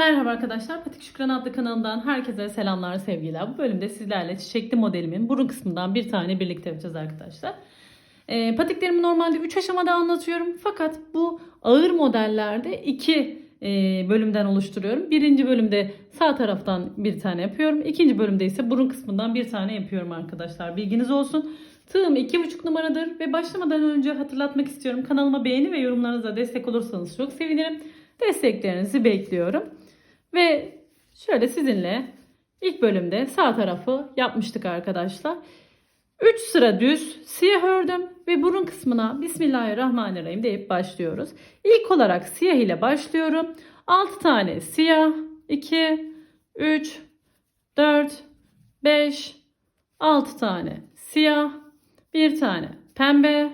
Merhaba arkadaşlar, Patik Şükran adlı kanalından herkese selamlar, sevgiler. Bu bölümde sizlerle çiçekli modelimin burun kısmından bir tane birlikte yapacağız arkadaşlar. Ee, patiklerimi normalde 3 aşamada anlatıyorum. Fakat bu ağır modellerde 2 bölümden oluşturuyorum. Birinci bölümde sağ taraftan bir tane yapıyorum. İkinci bölümde ise burun kısmından bir tane yapıyorum arkadaşlar. Bilginiz olsun. Tığım 2,5 numaradır ve başlamadan önce hatırlatmak istiyorum. Kanalıma beğeni ve yorumlarınızla destek olursanız çok sevinirim. Desteklerinizi bekliyorum. Ve şöyle sizinle ilk bölümde sağ tarafı yapmıştık arkadaşlar. 3 sıra düz siyah ördüm ve burun kısmına Bismillahirrahmanirrahim deyip başlıyoruz. İlk olarak siyah ile başlıyorum. 6 tane siyah, 2, 3, 4, 5, 6 tane siyah, bir tane pembe.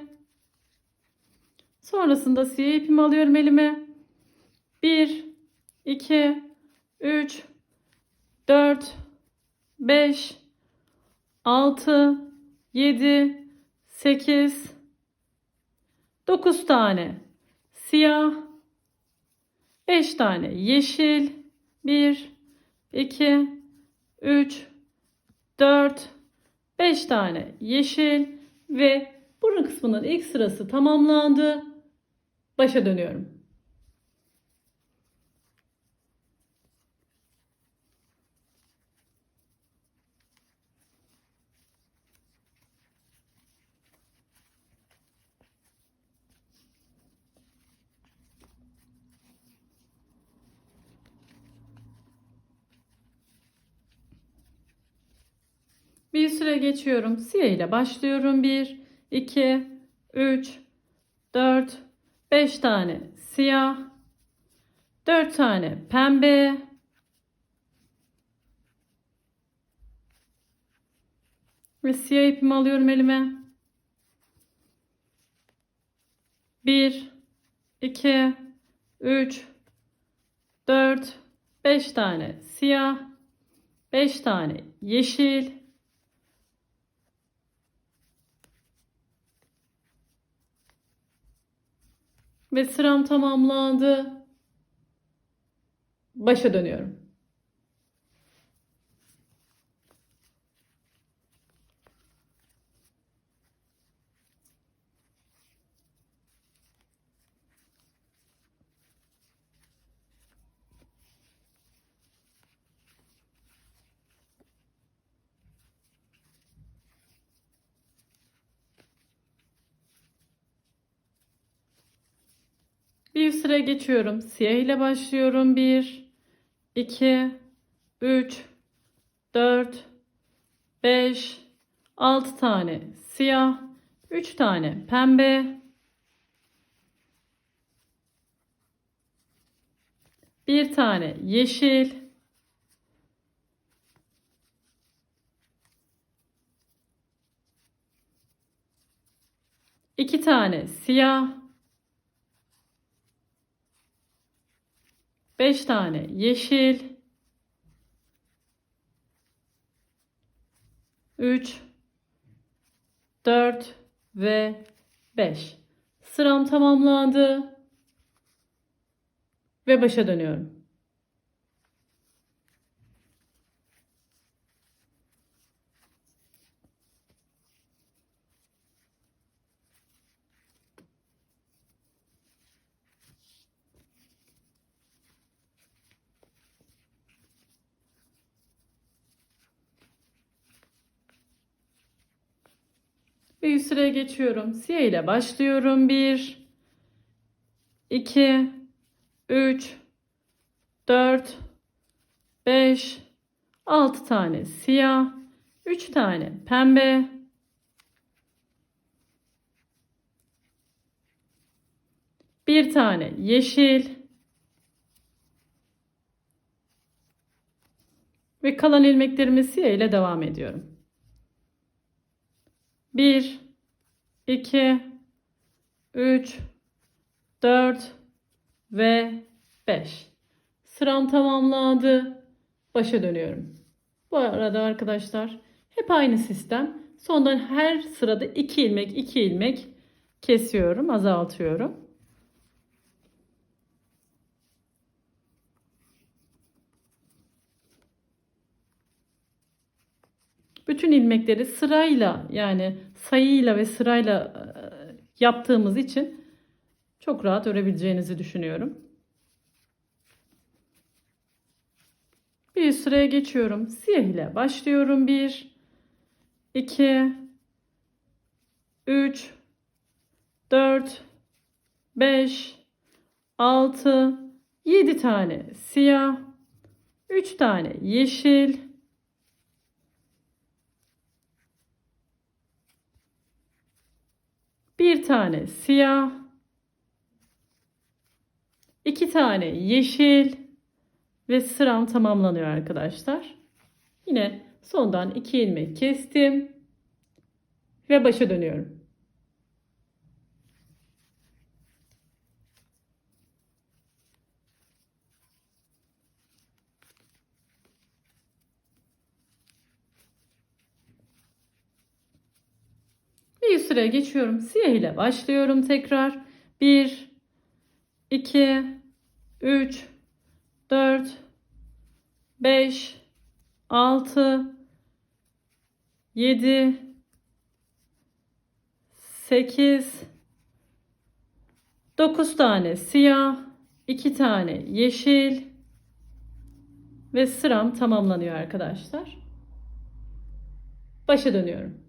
Sonrasında siyah ipimi alıyorum elime. 1, 2, 3, 4, 5, 6, 7, 8, 9 tane siyah, 5 tane yeşil, 1, 2, 3, 4, 5 tane yeşil ve burun kısmının ilk sırası tamamlandı. Başa dönüyorum. Bir süre geçiyorum. Siyah ile başlıyorum. 1, 2, 3, 4, 5 tane siyah, 4 tane pembe, ve siyah ipimi alıyorum elime. 1, 2, 3, 4, 5 tane siyah, 5 tane yeşil, Ve sıram tamamlandı. Başa dönüyorum. Bir sıra geçiyorum. Siyah ile başlıyorum. 1, 2, 3, 4, 5, 6 tane siyah, 3 tane pembe, bir tane yeşil, iki tane siyah, 5 tane yeşil. 3 4 ve 5. Sıram tamamlandı. Ve başa dönüyorum. Ve yüz sıraya geçiyorum. Siyah ile başlıyorum. 1 2 3 4 5 6 tane siyah, 3 tane pembe, bir tane yeşil ve kalan ilmeklerimi siyah ile devam ediyorum. 1 2 3 4 ve 5. Sıram tamamlandı. Başa dönüyorum. Bu arada arkadaşlar hep aynı sistem. Sondan her sırada 2 ilmek 2 ilmek kesiyorum, azaltıyorum. Bütün ilmekleri sırayla yani sayıyla ve sırayla e, yaptığımız için çok rahat örebileceğinizi düşünüyorum. Bir sıraya geçiyorum. Siyah ile başlıyorum. 1 2 3 4 5 6 7 tane siyah 3 tane yeşil bir tane siyah iki tane yeşil ve sıram tamamlanıyor arkadaşlar. Yine sondan iki ilmek kestim ve başa dönüyorum. Bir sıraya geçiyorum. Siyah ile başlıyorum tekrar. 1 2 3 4 5 6 7 8 9 tane siyah, 2 tane yeşil ve sıram tamamlanıyor arkadaşlar. Başa dönüyorum.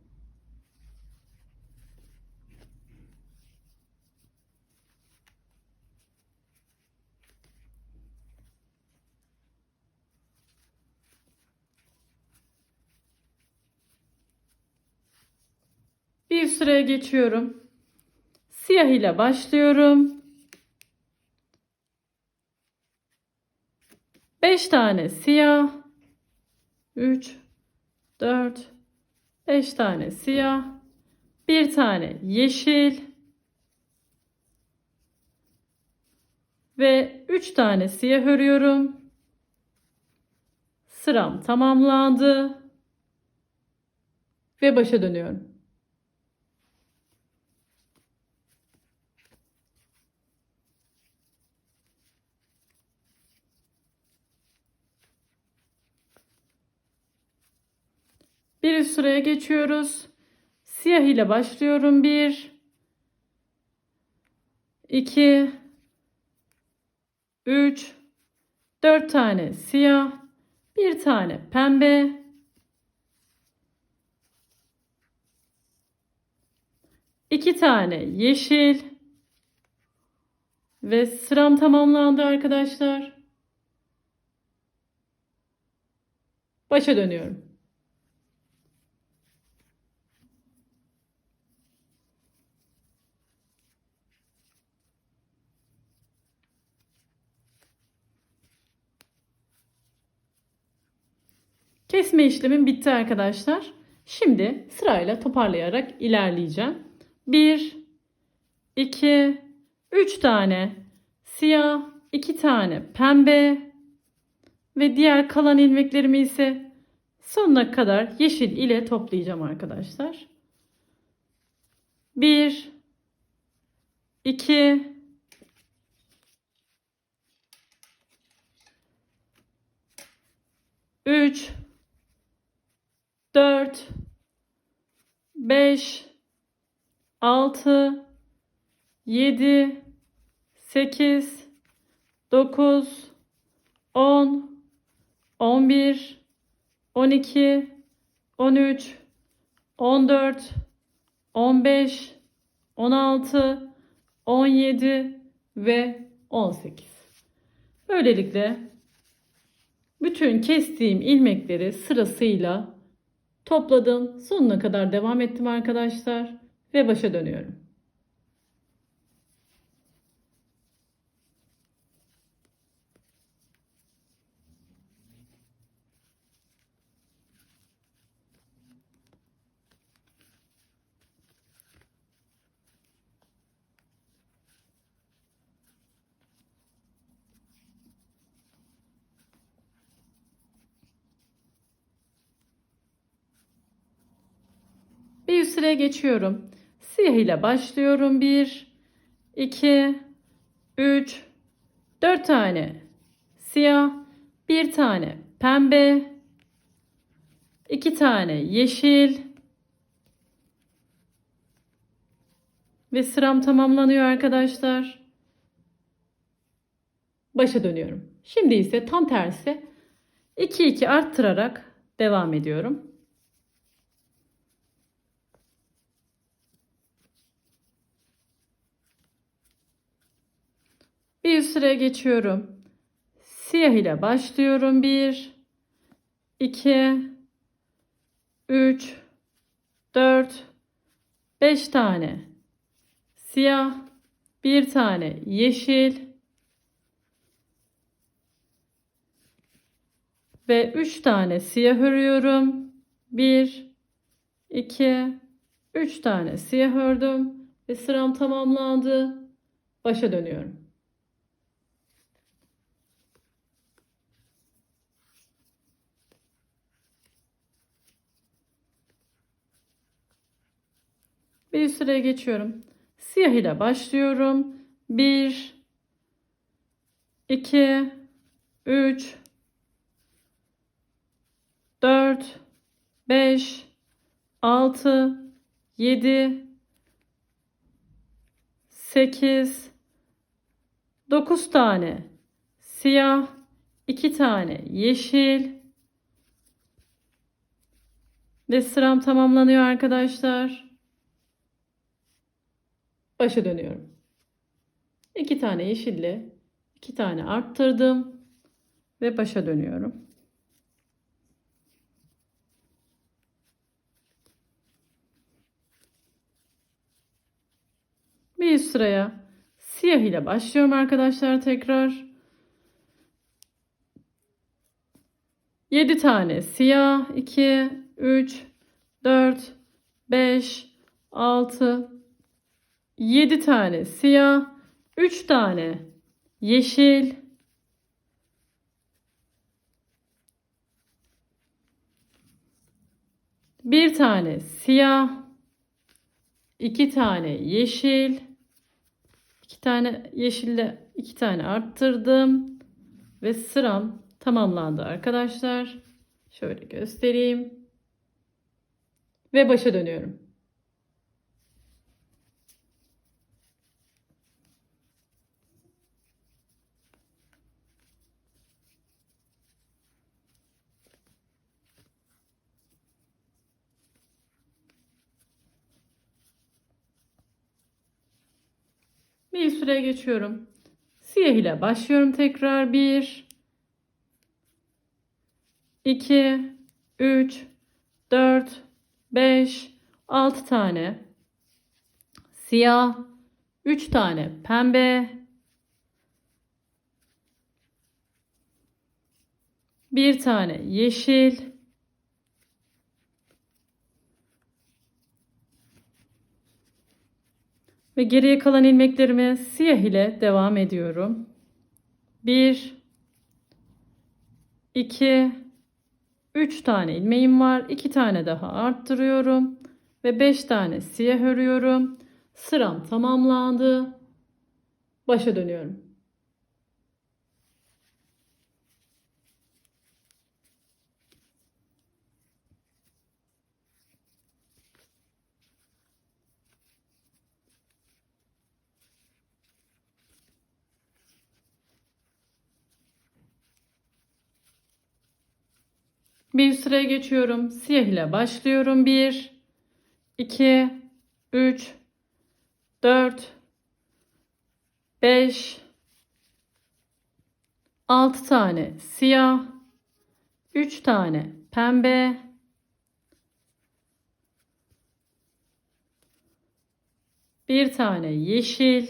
Bir sıraya geçiyorum. Siyah ile başlıyorum. 5 tane siyah. 3 4 5 tane siyah. Bir tane yeşil. Ve 3 tane siyah örüyorum. Sıram tamamlandı. Ve başa dönüyorum. Bir üst sıraya geçiyoruz. Siyah ile başlıyorum. 1 2 3 4 tane siyah, bir tane pembe, iki tane yeşil ve sıram tamamlandı arkadaşlar. Başa dönüyorum. Kesme işlemim bitti arkadaşlar. Şimdi sırayla toparlayarak ilerleyeceğim. 1 2 3 tane siyah, 2 tane pembe ve diğer kalan ilmeklerimi ise sonuna kadar yeşil ile toplayacağım arkadaşlar. 1 2 3 4 5 6 7 8 9 10 11 12 13 14 15 16 17 ve 18. Böylelikle bütün kestiğim ilmekleri sırasıyla topladım. Sonuna kadar devam ettim arkadaşlar ve başa dönüyorum. Bir üst sıraya geçiyorum. Siyah ile başlıyorum. 1, 2, 3, 4 tane siyah, bir tane pembe, iki tane yeşil ve sıram tamamlanıyor arkadaşlar. Başa dönüyorum. Şimdi ise tam tersi 2 2 arttırarak devam ediyorum. Bir üst geçiyorum. Siyah ile başlıyorum. 1 2 3 4 5 tane siyah, bir tane yeşil ve 3 tane siyah örüyorum. 1 2 3 tane siyah ördüm ve sıram tamamlandı. Başa dönüyorum. Bir sıraya geçiyorum. Siyah ile başlıyorum. 1 2 3 4 5 6 7 8 9 tane siyah, 2 tane yeşil ve sıram tamamlanıyor arkadaşlar. Başa dönüyorum. 2 tane yeşille 2 tane arttırdım ve başa dönüyorum. Bir üst sıraya siyah ile başlıyorum arkadaşlar tekrar. 7 tane siyah 2 3 4 5 6 7 tane siyah, 3 tane yeşil, bir tane siyah, iki tane yeşil, iki tane yeşille iki tane arttırdım ve sıram tamamlandı arkadaşlar. Şöyle göstereyim. Ve başa dönüyorum. Bir süre geçiyorum. Siyah ile başlıyorum tekrar. 1 2 3 4 5 6 tane siyah 3 tane pembe bir tane yeşil Ve geriye kalan ilmeklerimi siyah ile devam ediyorum. 1 2 3 tane ilmeğim var. 2 tane daha arttırıyorum ve 5 tane siyah örüyorum. Sıram tamamlandı. Başa dönüyorum. Bir sıraya geçiyorum. Siyah ile başlıyorum. 1 2 3 4 5 6 tane siyah 3 tane pembe bir tane yeşil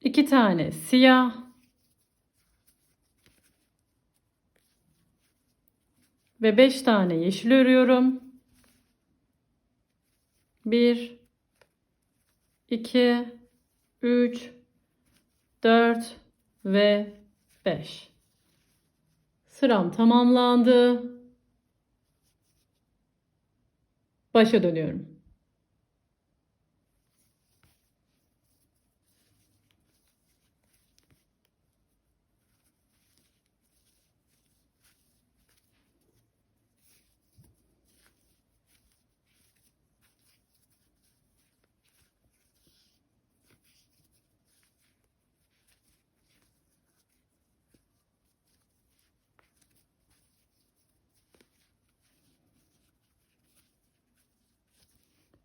iki tane siyah ve 5 tane yeşil örüyorum. 1 2 3 4 ve 5. Sıram tamamlandı. Başa dönüyorum.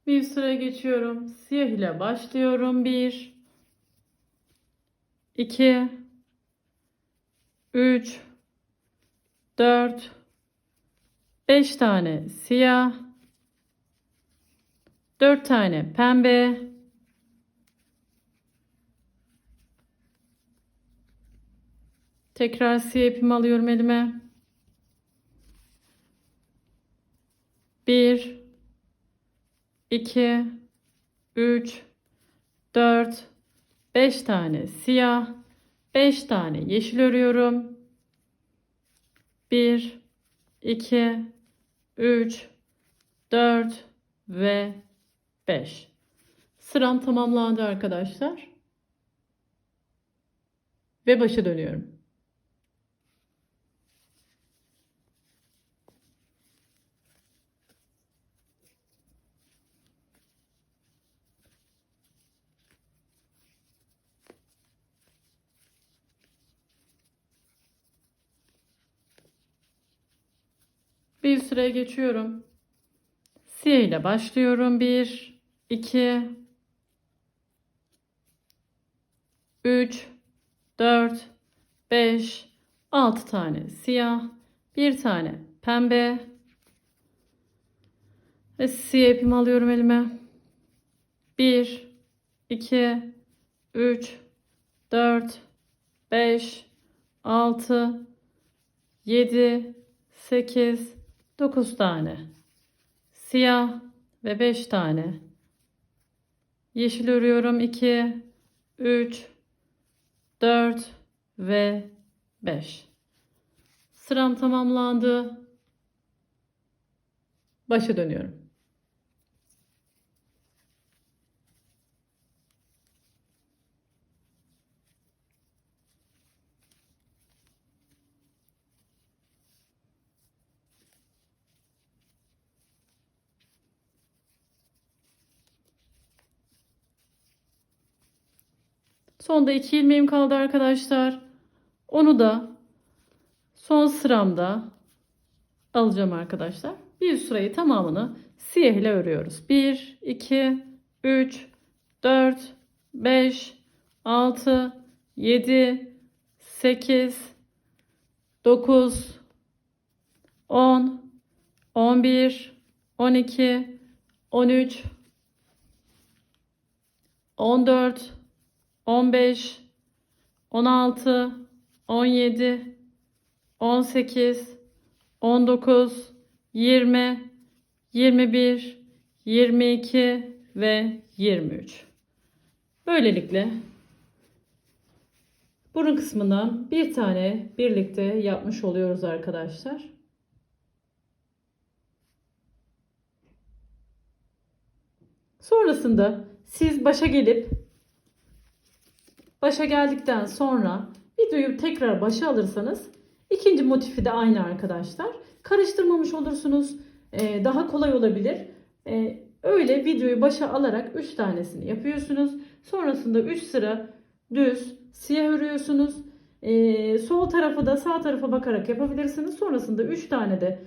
Bir sıraya geçiyorum. Siyah ile başlıyorum. 1 2 3 4 5 tane siyah 4 tane pembe Tekrar siyah ipimi alıyorum elime. 1 2 3 4 5 tane siyah 5 tane yeşil örüyorum. 1 2 3 4 ve 5. Sıram tamamlandı arkadaşlar. Ve başa dönüyorum. Bir sıraya geçiyorum. Siyah ile başlıyorum. 1, 2, 3, 4, 5, 6 tane siyah, bir tane pembe ve siyah ipimi alıyorum elime. 1, 2, 3, 4, 5, 6, 7, 8, 9 tane. Siyah ve 5 tane. Yeşil örüyorum. 2 3 4 ve 5 sıram tamamlandı. Başa dönüyorum Sonda iki ilmeğim kaldı arkadaşlar. Onu da son sıramda alacağım arkadaşlar. Bir sırayı tamamını siyah ile örüyoruz. 1, 2, 3, 4, 5, 6, 7, 8, 9, 10, 11, 12, 13, 14, 15, 16, 17, 18, 19, 20, 21, 22 ve 23. Böylelikle burun kısmından bir tane birlikte yapmış oluyoruz arkadaşlar. Sonrasında siz başa gelip başa geldikten sonra videoyu tekrar başa alırsanız ikinci motifi de aynı arkadaşlar. Karıştırmamış olursunuz. Ee, daha kolay olabilir. Ee, öyle videoyu başa alarak 3 tanesini yapıyorsunuz. Sonrasında 3 sıra düz siyah örüyorsunuz. Ee, sol tarafı da sağ tarafa bakarak yapabilirsiniz. Sonrasında 3 tane de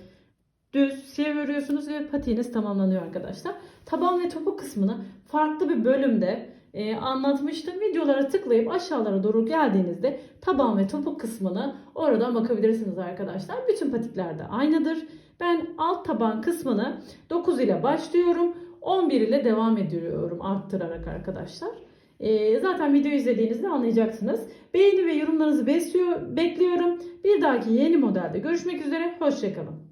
düz siyah örüyorsunuz ve patiğiniz tamamlanıyor arkadaşlar. Taban ve topuk kısmını farklı bir bölümde e, anlatmıştım. Videolara tıklayıp aşağılara doğru geldiğinizde taban ve topuk kısmını oradan bakabilirsiniz arkadaşlar. Bütün patikler de aynıdır. Ben alt taban kısmını 9 ile başlıyorum. 11 ile devam ediyorum arttırarak arkadaşlar. E, zaten video izlediğinizde anlayacaksınız. Beğeni ve yorumlarınızı besliyor, bekliyorum. Bir dahaki yeni modelde görüşmek üzere. Hoşçakalın.